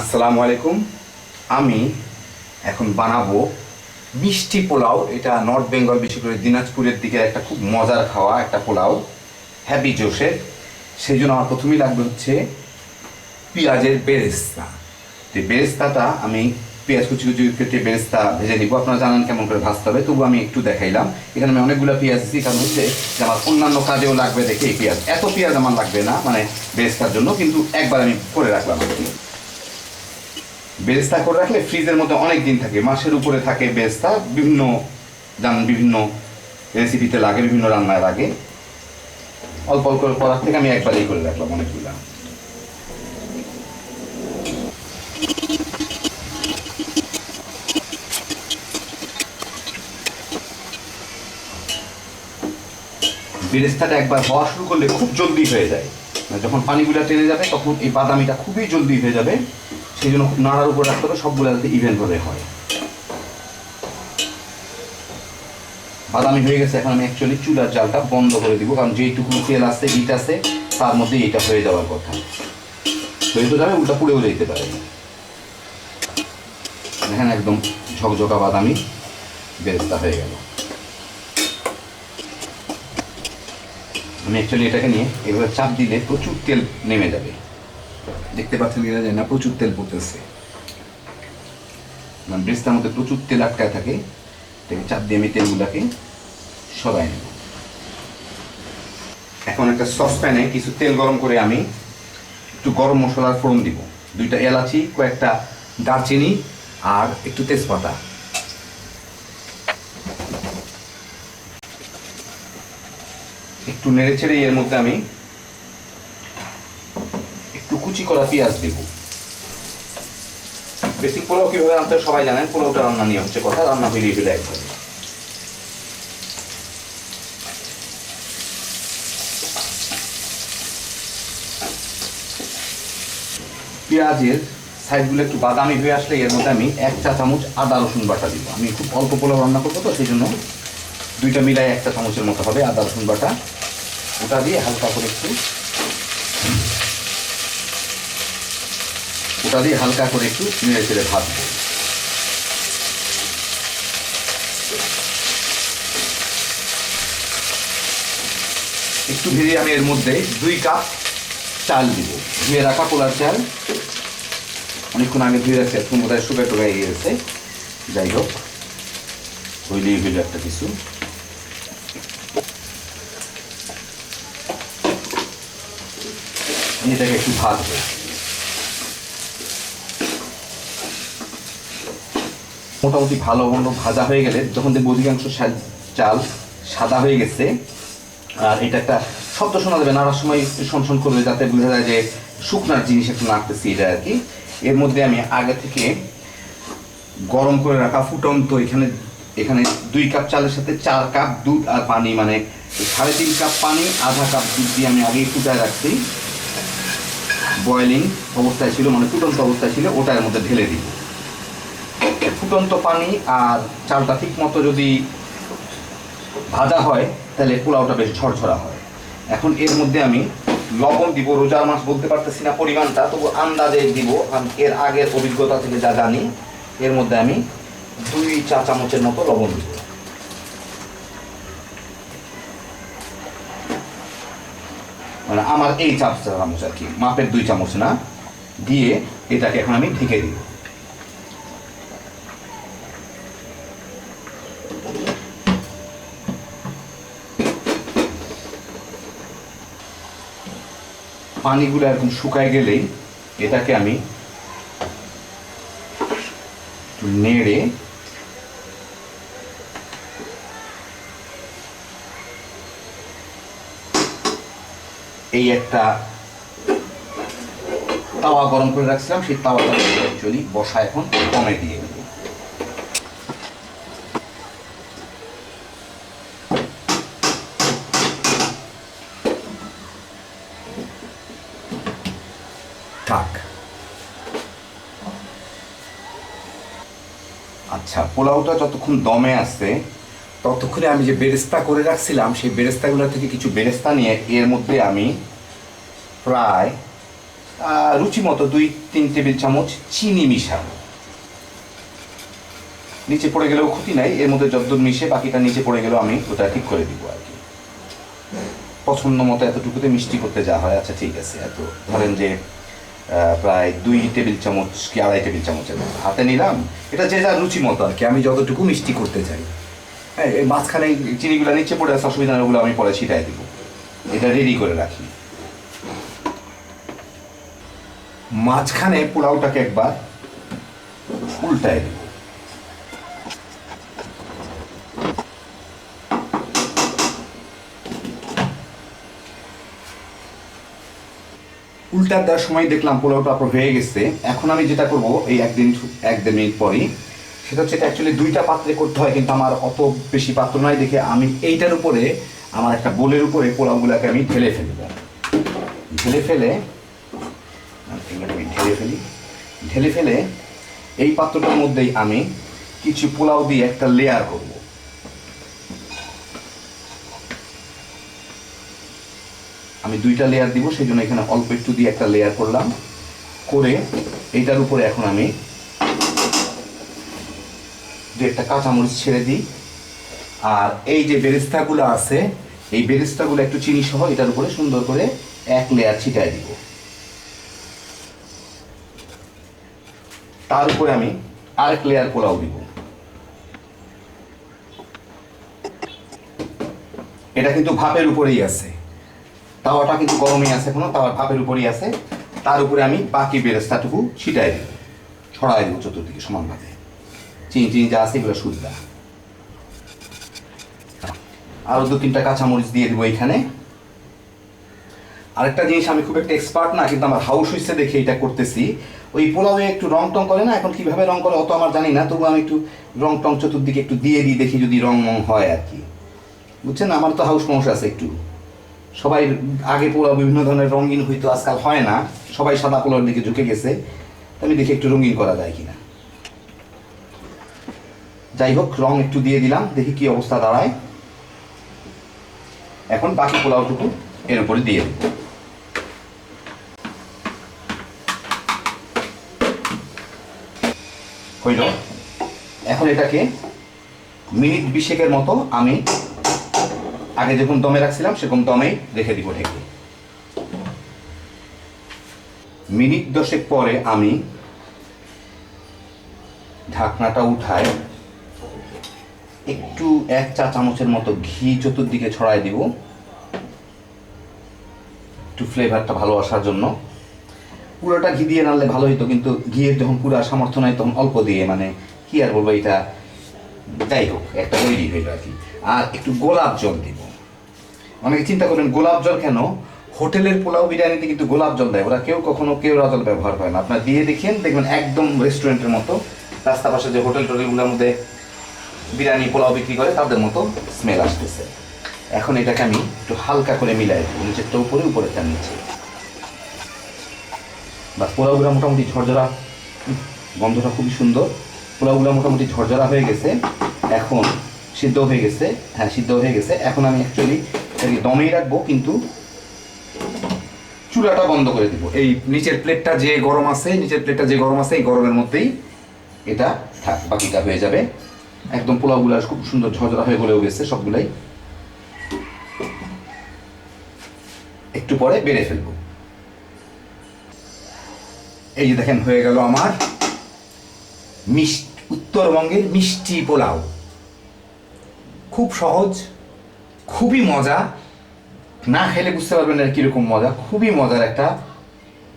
আসসালামু আলাইকুম। আমি এখন বানাবো মিষ্টি পোলাও। এটা নর্থ বেঙ্গল, বিশেষ করে দিনাজপুরের দিকে একটা খুব মজার খাওয়া, একটা পোলাও হ্যাপি জোশের সেই জন্য আমার প্রথমেই লাগবে হচ্ছে পেঁয়াজের বেরেস্তা। তো বেরেস্তাটা আমি পেঁয়াজ কুচি কুচি কেটে বেরেস্তা ভেজে নিব। আপনারা জানেন কেমন করে ভাজতে হবে তবু আমি একটু দেখাইলাম। এখানে আমি অনেকগুলো পেঁয়াজ দিচ্ছি কারণ হচ্ছে যে আমার অন্যান্য কাজেও লাগবে দেখে এই পেঁয়াজ। এত পেঁয়াজ আমার লাগবে না মানে বেরেস্তার জন্য, কিন্তু একবার আমি করে রাখলাম আর কি। বেরেস্তা করে রাখলে ফ্রিজের মধ্যে অনেক দিন থাকে। মাসের উপরে থাকে বেরেস্তা বিভিন্ন জানেন বিভিন্ন রেসিপিতে লাগে, বিভিন্ন রান্নায় লাগে। অল্প অল্প করে করার থেকে আমি একবারেই করে রাখলাম অনেকগুলা। বেরেস্তাটা একবার হওয়া শুরু করলে খুব জলদি হয়ে যায়। মানে যখন পানিগুলো টেনে যাবে, তখন এই বাদামিটা খুবই জলদি হয়ে যাবে। সেই জন্য নাড়ার উপর রাখতে হবে, সবগুলো যাতে ইভেন করে হয়। বাদামি হয়ে গেছে, এখন আমি অ্যাকচুয়ালি চুলার জালটা বন্ধ করে দিব, কারণ যেইটুকু তেল আছে হিট আছে, তার মধ্যে এটা হয়ে যাওয়ার কথা। হয়ে তো যাবে উল্টা পুড়েও যেতে পারে। দেখেন একদম ঝকঝকা বাদামি বেরেস্তা হয়ে গেল। আমি অ্যাকচুয়ালি এটাকে নিয়ে এভাবে চাপ দিলে প্রচুর তেল নেমে যাবে। দেখতে পাচ্ছেন কিনা জানি না, প্রচুর তেল পড়তেছে। মানে ব্রেস্তার মধ্যে প্রচুর তেল আটকায় থাকে এটাকে চাপ দিয়ে আমি তেলগুলোকে সরাই নেব। এখন একটা সসপ্যানে কিছু তেল গরম করে আমি একটু গরম মশলার ফোড়ন দিব। দুইটা এলাচি, কয়েকটা দারচিনি আর একটু তেজপাতা। একটু নেড়ে ছেড়ে এর মধ্যে আমি কুচি করা পেঁয়াজ দেব। বেসিক পোলাও কীভাবে হয় সবাই জানেন, পোলাওটা রান্না নিয়ে হচ্ছে কথা, রান্না বেরিয়ে ফেলে একবারে পেঁয়াজের সাইডগুলো একটু বাদামি হয়ে আসলে এর মধ্যে আমি এক চা চামচ আদা রসুন বাটা দিব। আমি খুব অল্প পোলাও রান্না করব তো সেই জন্য দুইটা মিলাই একটা চামচের মতো হবে আদা রসুন বাটা। ওটা দিয়ে হালকা করে একটু ওটা দিয়ে হালকা করে একটু নেড়ে চেড়ে ভাজবো একটু ভেজে আমি এর মধ্যে দুই কাপ চাল দিব। ধুয়ে রাখা পোলার চাল। অনেকক্ষণ আগে ধুয়ে রাখছি এখন বোধহয় শুকায় টুকায় গিয়েছে যাই হোক, হইলেই হইল একটা কিছু। এটাকে একটু ভাজবো। মোটামুটি ভালো মন্দ ভাজা হয়ে গেলে যখন দেখব অধিকাংশ চাল সাদা হয়ে গেছে, আর এটা একটা শব্দ শোনা যাবে নাড়ার সময় শোন করবে যাতে বোঝা যায় যে শুকনার জিনিস একটু নাড়তেছি এটা আর কি। এর মধ্যে আমি আগে থেকে গরম করে রাখা ফুটন্ত এখানে এখানে দুই কাপ চালের সাথে চার কাপ দুধ আর পানি মানে সাড়ে তিন কাপ পানি, আধা কাপ দুধ দিয়ে আমি আগেই ফুটায় রাখছি। বয়েলিং অবস্থায় ছিল মানে ফুটন্ত অবস্থায় ছিল ওটার মধ্যে ঢেলে দিব। ফুটন্ত পানি আর চালটা ঠিক মতো যদি ভাজা হয়, তাহলে পোলাওটা বেশ ঝরঝরা হয়। এখন এর মধ্যে আমি লবণ দিব, রোজার মাছ বলতে পারতেছি না পরিমাণটা, তবু আন্দাজে দিব আমি এর আগের অভিজ্ঞতা থেকে যা জানি, এর মধ্যে আমি দুই চা চামচের মতো লবণ দিব। মানে আমার এই চাপ চামচ আর কি, মাপের দুই চামচ না, দিয়ে এটাকে এখন আমি ঢেকে দিব। পানিগুলো এরকম শুকায় গেলেই এটাকে আমি নেড়ে এই একটা তাওয়া গরম করে রাখছিলাম, সেই তাওয়াটা অ্যাকচুয়ালি বসা এখন কমে দিয়ে দেবো থাক আচ্ছা পোলাওটা যতক্ষণ দমে আছে, ততক্ষণে আমি যে বেরেস্তা করে রাখছিলাম, সেই বেরেস্তাগুলো থেকে কিছু বেরেস্তা নিয়ে এর মধ্যে আমি প্রায় রুচি মতো দুই, তিন টেবিল চামচ চিনি মিশাবো। নিচে পড়ে গেলেও ক্ষতি নাই, এর মধ্যে যতদূর মিশে বাকিটা নিচে পড়ে গেলেও আমি ওটা ঠিক করে দিব আর কি। পছন্দ মতো এতটুকুতে মিষ্টি করতে যা হয় আচ্ছা ঠিক আছে, এত। ধরেন যে প্রায় দুই টেবিল চামচ কি আড়াই টেবিল চামচের হাতে নিলাম, এটা যে যার রুচি মতো আর কি, আমি যতটুকু মিষ্টি করতে চাই। হ্যাঁ এই মাঝখানে চিনিগুলো নিচে পড়ে আছে, অসুবিধা ওগুলো আমি পরে ছিটাই দেবো। এটা রেডি করে রাখি। মাঝখানে পোলাওটাকে একবার উল্টায় দেব। উল্টা দেওয়ার সময় দেখলাম পোলাওটা আপনার হয়ে গেছে। এখন আমি যেটা করব, এই একদিন এক দেড় মিনিট পরেই, সেটা হচ্ছে এটা অ্যাকচুয়ালি দুইটা পাত্রে করতে হয়, কিন্তু আমার অত বেশি পাত্র নয় দেখে আমি এইটার উপরে, আমার একটা বোলের উপরে পোলাওগুলোকে আমি ঢেলে ফেলব ঢেলে ফেলে আমি ঢেলে ফেলি। ঢেলে ফেলে এই পাত্রটার মধ্যেই আমি কিছু পোলাও দিয়ে একটা লেয়ার করব। আমি দুইটা লেয়ার দিব সেই জন্য এখানে অল্প একটু দিয়ে একটা লেয়ার করলাম। করে এইটার উপরে এখন আমি দু একটা কাঁচামরিচ ছেড়ে দিই। আর এই যে বেরেস্তাগুলো আছে, এই বেরেস্তাগুলো একটু চিনি সহ এটার উপরে সুন্দর করে এক লেয়ার ছিটায় দিব। তার উপরে আমি আরেক লেয়ার পোলাও দিব। এটা কিন্তু ভাপের উপরেই আছে। তাওয়াটা কিন্তু গরমই আছে এখনও তাওয়া ভাপের উপরেই আছে। তার উপরে আমি বাকি বেরেস্তাটুকু ছিটাই দেব, ছড়াই দেবো চতুর্দিকে সমানভাবে চিনি চিনি যা আছে এগুলো সুবিধা আরও দু তিনটা কাঁচামরিচ দিয়ে দেবো এখানে আরেকটা জিনিস আমি খুব একটা এক্সপার্ট না, কিন্তু আমার হাউস হইছে দেখে এটা করতেছি। ওই পোলাওয়ে একটু রং টং করে না, এখন কীভাবে রং করে অত আমার জানি না, তবু আমি একটু রং টং চতুর্দিকে একটু দিয়ে দিই, দেখি যদি রং মং হয় আর কি। বুঝছেন? আমার তো হাউস সমস্যা আছে একটু। সবাই আগে পোলাও বিভিন্ন ধরনের রঙিন হইতো, আজকাল হয় না। সবাই সাদা পোলাওর দিকে ঝুঁকে গেছে। আমি দেখি একটু রঙিন করা যায় কিনা। যাই হোক, রং একটু দিয়ে দিলাম, দেখি কি অবস্থা দাঁড়ায়। এখন বাকি পোলাওটুকু এর উপরে দিয়ে দেব। হইল, এখন এটাকে মিনিট বিশেকের মতো আমি আগে যখন দমে রাখছিলাম সেরকম দমেই রেখে দিব ঢেকে। মিনিট দশেক পরে আমি ঢাকনাটা উঠায় একটু এক চা চামচের মতো ঘি চতুর্দিকে ছড়াই দিব, একটু ফ্লেভারটা ভালো আসার জন্য। পুরোটা ঘি দিয়ে নাড়লে ভালো হইতো, কিন্তু ঘিয়ের যখন পুরা সামর্থ্য নাই, তখন অল্প দিয়ে মানে কি আর বলব, এটা যাই হোক, একটা তৈরি হইল আর কি। আর একটু গোলাপ জল দিব। অনেকে চিন্তা করেন, গোলাপ জল কেন? হোটেলের পোলাও বিরিয়ানিতে কিন্তু গোলাপ জল দেয়। ওরা কেউ কখনো কেউ জল ব্যবহার করে না। আপনার দিয়ে দেখেন, দেখবেন একদম রেস্টুরেন্টের মতো রাস্তা পাশে যে হোটেল টোটেলগুলোর মধ্যে বিরিয়ানি, পোলাও বিক্রি করে, তাদের মতো স্মেল আসতেছে। এখন এটাকে আমি একটু হালকা করে মিলাই দেবো, নিচেরটা উপরে, উপরেরটা নিচে। বা পোলাওগুলো মোটামুটি ঝরঝরা গন্ধটা খুবই সুন্দর। পোলাওগুলো মোটামুটি ঝরঝরা হয়ে গেছে। এখন সিদ্ধ হয়ে গেছে। হ্যাঁ সিদ্ধ হয়ে গেছে। এখন আমি অ্যাকচুয়ালি এটাকে দমেই রাখব, কিন্তু চুলাটা বন্ধ করে দিব। এই নিচের প্লেটটা যে গরম আছে, নিচের প্লেটটা যে গরম আছে, এই গরমের মধ্যেই এটা থাক, বাকিটা হয়ে যাবে। একদম পোলাওগুলো খুব সুন্দর ঝরঝরা হয়ে গলেও গেছে সবগুলাই। একটু পরে বেড়ে ফেলব। এই যে দেখেন, হয়ে গেল আমার মিষ্টি, উত্তরবঙ্গের মিষ্টি পোলাও। খুব সহজ খুবই মজা। না খেলে বুঝতে পারবেন না কীরকম মজা। খুবই মজার একটা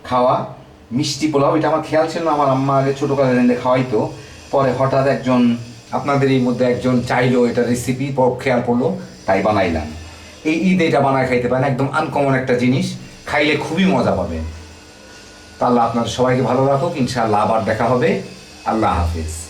খাওয়া, মিষ্টি পোলাও। এটা আমার খেয়াল ছিল না, আমার আম্মা আগে ছোটোকালে রেঁধে খাওয়াইতো। পরে হঠাৎ একজন, আপনাদেরই মধ্যে একজন চাইলো এটা রেসিপি খেয়াল পড়ল তাই বানাইলাম। এই ঈদ এটা বানায় খাইতে পারেন, একদম আনকমন একটা জিনিস। খাইলে খুবই মজা পাবেন। তা আল্লাহ আপনাদের সবাইকে ভালো রাখুক, ইনশাআল্লাহ আবার দেখা হবে। আল্লাহ হাফিজ।